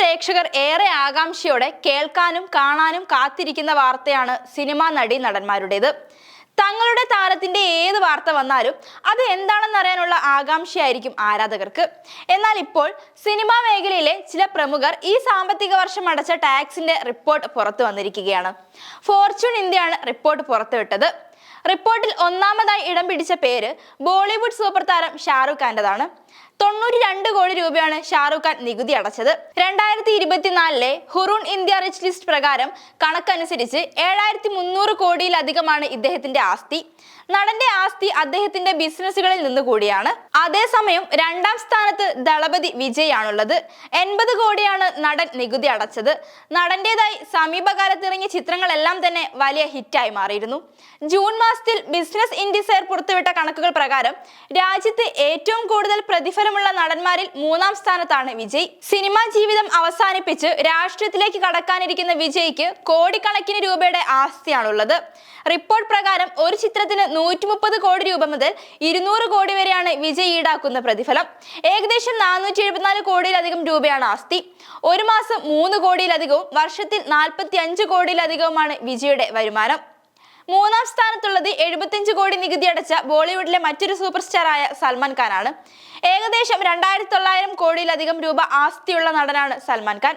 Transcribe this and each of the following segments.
പ്രേക്ഷകർ ഏറെ ആകാംക്ഷയോടെ കേൾക്കാനും കാണാനും കാത്തിരിക്കുന്ന വാർത്തയാണ് സിനിമാ നടി നടന്മാരുടേത്. തങ്ങളുടെ താരത്തിന്റെ ഏത് വാർത്ത വന്നാലും അത് എന്താണെന്ന് അറിയാനുള്ള ആകാംക്ഷയായിരിക്കും ആരാധകർക്ക്. എന്നാൽ ഇപ്പോൾ സിനിമാ മേഖലയിലെ ചില പ്രമുഖർ ഈ സാമ്പത്തിക വർഷം അടച്ച ടാക്സിന്റെ റിപ്പോർട്ട് പുറത്തു വന്നിരിക്കുകയാണ്. ഫോർച്യൂൺ ഇന്ത്യയാണ് റിപ്പോർട്ട് പുറത്തുവിട്ടത്. റിപ്പോർട്ടിൽ ഒന്നാമതായി ഇടം പിടിച്ച പേര് ബോളിവുഡ് സൂപ്പർ താരം ഷാറുഖ് ഖാന്റേതാണ് തൊണ്ണൂറ്റി രണ്ട് കോടി രൂപയാണ് ഷാറുഖ് ഖാൻ നികുതി അടച്ചത്. രണ്ടായിരത്തി ഇരുപത്തിനാലിലെ ഹുറൂൺ ഇന്ത്യ റിച്ച് ലിസ്റ്റ് പ്രകാരം കണക്കനുസരിച്ച് ഏഴായിരത്തി മുന്നൂറ് കോടിയിലധികമാണ് ഇദ്ദേഹത്തിന്റെ ആസ്തി. നടന്റെ ആസ്തി അദ്ദേഹത്തിന്റെ ബിസിനസ്സുകളിൽ നിന്ന് കൂടിയാണ്. അതേസമയം രണ്ടാം സ്ഥാനത്ത് ദളപതി വിജയ് ആണുള്ളത് എൺപത് കോടിയാണ് നടൻ നികുതി അടച്ചത്. നടന്റേതായി സമീപകാലത്തിറങ്ങിയ ചിത്രങ്ങളെല്ലാം തന്നെ വലിയ ഹിറ്റായി മാറിയിരുന്നു. ജൂൺ മാസത്തിൽ ബിസിനസ് ഇൻഡിസയർ പുറത്തുവിട്ട കണക്കുകൾ പ്രകാരം രാജ്യത്ത് ഏറ്റവും കൂടുതൽ പ്രതിഫലമുള്ള നടന്മാരിൽ മൂന്നാം സ്ഥാനത്താണ് വിജയ്. സിനിമാ ജീവിതം അവസാനിപ്പിച്ച് രാഷ്ട്രീയത്തിലേക്ക് കടക്കാനിരിക്കുന്ന വിജയ്ക്ക് കോടിക്കണക്കിന് രൂപയുടെ ആസ്തിയാണുള്ളത്. റിപ്പോർട്ട് പ്രകാരം ഒരു ചിത്രത്തിന് നൂറ്റി മുപ്പത് കോടി രൂപ മുതൽ ഇരുന്നൂറ് കോടി വരെയാണ് വിജയ് ഈടാക്കുന്ന പ്രതിഫലം. ഏകദേശം നാനൂറ്റി എഴുപത്തിനാല് കോടിയിലധികം രൂപയാണ് ആസ്തി. ഒരു മാസം മൂന്ന് കോടിയിലധികവും വർഷത്തിൽ നാൽപ്പത്തി അഞ്ച് കോടിയിലധികവുമാണ് വിജയുടെ വരുമാനം. മൂന്നാം സ്ഥാനത്തുള്ളത് എഴുപത്തിയഞ്ച് കോടി നികുതി അടച്ച ബോളിവുഡിലെ മറ്റൊരു സൂപ്പർ സ്റ്റാറായ സൽമാൻ ഖാനാണ്. ഏകദേശം രണ്ടായിരത്തി തൊള്ളായിരം കോടിയിലധികം രൂപ ആസ്തിയുള്ള നടനാണ് സൽമാൻ ഖാൻ.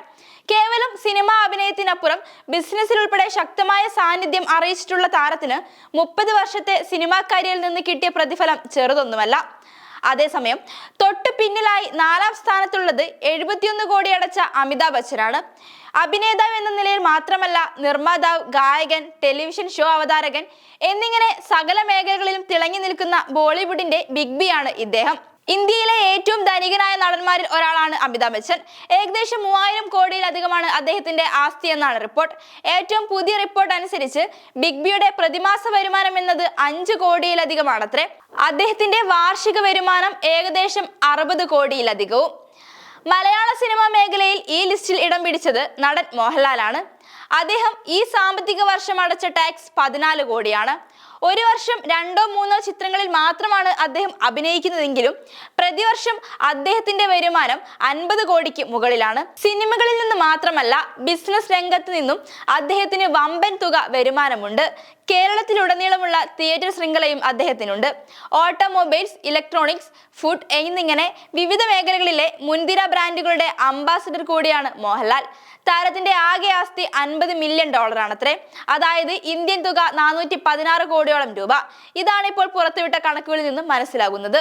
കേവലം സിനിമാ അഭിനയത്തിനപ്പുറം ബിസിനസ്സിലുൾപ്പെടെ ശക്തമായ സാന്നിധ്യം അറിയിച്ചിട്ടുള്ള താരത്തിന് മുപ്പത് വർഷത്തെ സിനിമാ കരിയറിൽ നിന്ന് കിട്ടിയ പ്രതിഫലം ചെറുതൊന്നുമല്ല. അതേസമയം തൊട്ട് പിന്നിലായി നാലാം സ്ഥാനത്തുള്ളത് എഴുപത്തിയൊന്ന് കോടി അടച്ച അമിതാഭ് ബച്ചനാണ്. അഭിനേതാവ് എന്ന നിലയിൽ മാത്രമല്ല നിർമ്മാതാവ് ഗായകൻ ടെലിവിഷൻ ഷോ അവതാരകൻ എന്നിങ്ങനെ സകല മേഖലകളിലും തിളങ്ങി നിൽക്കുന്ന ബോളിവുഡിന്റെ ബിഗ് ബി ആണ് ഇദ്ദേഹം. ഇന്ത്യയിലെ ഏറ്റവും ധനികനായ നടന്മാരിൽ ഒരാളാണ് അമിതാഭ് ബച്ചൻ. ഏകദേശം മൂവായിരം കോടിയിലധികമാണ് അദ്ദേഹത്തിന്റെ ആസ്തി എന്നാണ് റിപ്പോർട്ട്. ഏറ്റവും പുതിയ റിപ്പോർട്ട് അനുസരിച്ച് ബിഗ് ബിയുടെ പ്രതിമാസ വരുമാനം എന്നത് അഞ്ച് കോടിയിലധികമാണത്രേ. അദ്ദേഹത്തിന്റെ വാർഷിക വരുമാനം ഏകദേശം അറുപത് കോടിയിലധികവും. മലയാള സിനിമാ മേഖലയിൽ ഈ ലിസ്റ്റിൽ ഇടം പിടിച്ചത് നടൻ മോഹൻലാലാണ്. അദ്ദേഹം ഈ സാമ്പത്തിക വർഷം അടച്ച ടാക്സ് പതിനാല് കോടിയാണ്. ഒരു വർഷം രണ്ടോ മൂന്നോ ചിത്രങ്ങളിൽ മാത്രമാണ് അദ്ദേഹം അഭിനയിക്കുന്നതെങ്കിലും പ്രതിവർഷം അദ്ദേഹത്തിന്റെ വരുമാനം അൻപത് കോടിക്ക് മുകളിലാണ്. സിനിമകളിൽ നിന്ന് മാത്രമല്ല ബിസിനസ് രംഗത്ത് നിന്നും അദ്ദേഹത്തിന് വമ്പൻ തുക വരുമാനമുണ്ട്. കേരളത്തിലുടനീളമുള്ള തിയേറ്റർ ശൃംഖലയും അദ്ദേഹത്തിനുണ്ട്. ഓട്ടോമൊബൈൽസ് ഇലക്ട്രോണിക്സ് ഫുഡ് എന്നിങ്ങനെ വിവിധ മേഖലകളിലെ മുൻതിര ബ്രാൻഡുകളുടെ അംബാസിഡർ കൂടിയാണ് മോഹൻലാൽ. താരത്തിന്റെ ആകെ ആസ്തി അൻപത് മില്യൺ ഡോളറാണത്രേ. അതായത് ഇന്ത്യൻ തുക നാനൂറ്റി പതിനാറ് കോടിയോളം രൂപ. ഇതാണ് ഇപ്പോൾ പുറത്തുവിട്ട കണക്കുകളിൽ നിന്നും മനസ്സിലാകുന്നത്.